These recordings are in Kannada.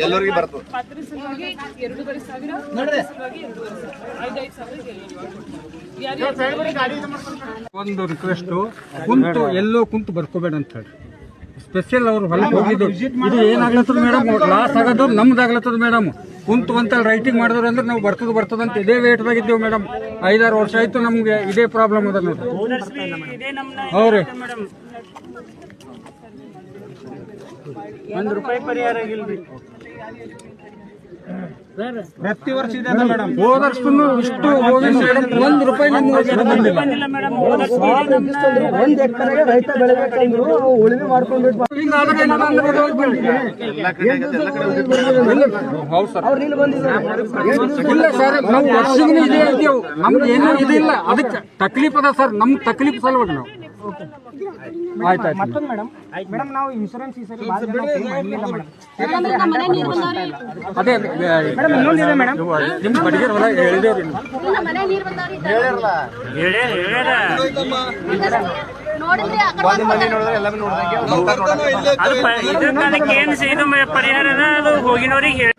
ಎಲ್ಲರಿಗೂ ಬರ್ತದೆ ಎರಡೂವರೆ ಸಾವಿರ ಸಲುವಾಗಿ ಎರಡೂವರೆ ಸಾವಿರ ಐದೈದು ಸಾವಿರ ಯಾರು ಒಂದು ರಿಕ್ವೆಸ್ಟು ಕುಂತು ಎಲ್ಲೋ ಕುಂತು ಬರ್ಕೋಬೇಡ ಅಂತ ಹೇಳಿ. ಸ್ಪೆಷಲ್ ಅವ್ರು ಹೊಲಕ್ಕೆ ಹೋಗಿದ್ದು. ಇದು ಏನಾಗ್ಲತ್ತದ ಮೇಡಮ್ ಲಾಸ್ ಆಗೋದು ನಮ್ದು ಆಗ್ಲತ್ತದ ಮೇಡಮ್ ಕುಂತು ಅಂತ ರೈಟಿಂಗ್ ಮಾಡಿದ್ರು ಅಂದ್ರೆ ನಾವು ಬರ್ತದ ಬರ್ತದ ಅಂತ ಇದೇ ವೇಟ್ದಾಗ ಇದ್ದೇವೆ ಮೇಡಮ್ ಐದಾರು ವರ್ಷ ಆಯ್ತು ನಮ್ಗೆ ಇದೇ ಪ್ರಾಬ್ಲಮ್ ಅದ ನೋಡ್ರಿ ಹೌರಿ ಒಂದು ರೂಪಾಯಿ ಪರಿಹಾರ ಆಗಿಲ್ರಿ. ಪ್ರತಿ ವರ್ಷ ಇದೆ ಮೇಡಮ್ ಹೋದ ಇಷ್ಟು ಒಂದ್ ಒಂದು ರೂಪಾಯಿ ಒಂದ್ ಎಕರೆಗೆ ರೈತ ಬೆಳಿಬೇಕಂದ್ರು ಉಳಿಮೆ ಮಾಡ್ಕೊಂಡು ಅವ್ರು ಬಂದಿದ್ದಾರೆ. ಇಲ್ಲ ಸರ್ ನಾವು ವರ್ಷಗೂ ಇದೇ ಇದ್ದೇವು ನಮ್ಗೆ ಏನೂ ಇದಿಲ್ಲ. ಅದಕ್ಕೆ ತಕ್ಲೀಫ್ ಅದ ಸರ್ ನಮ್ಗೆ ತಕ್ಲೀಫ್ ಸಲ್ವಾಗ ನಾವು. ಆಯ್ತು ಆಯ್ತು ಮತ್ತೊಂದು ಮೇಡಮ್ ಮೇಡಮ್ ನಾವು ಇನ್ಶೂರೆನ್ಸ್ ಈ ಸರಿ ಭಾಳ ಜನ claim ಮಾಡ್ಲಿಲ್ಲ ಮೇಡಮ್ ಅದೇ ಮೇಡಮ್ ಇನ್ನೊಂದಿದೆ ಮೇಡಮ್ ನಿಮ್ಮ ಬಡಿಗೆರ್ ಹೊಲ ಹೇಳಿದೇವ್ರಿ ನೀವು. ಅದಕ್ಕೆ ಏನು ಇದು ಪರಿಹಾರ ಅದ? ಅದು ಹೋಗಿನವ್ರಿಗೆ ಹೇಳಿ.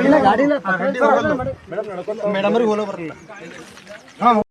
ನೀವು ಗಾಡಿ ಮೇಡಮ್ ಅವ್ರಿಗೆ ಹೋಲ ಬರಲ್ಲ.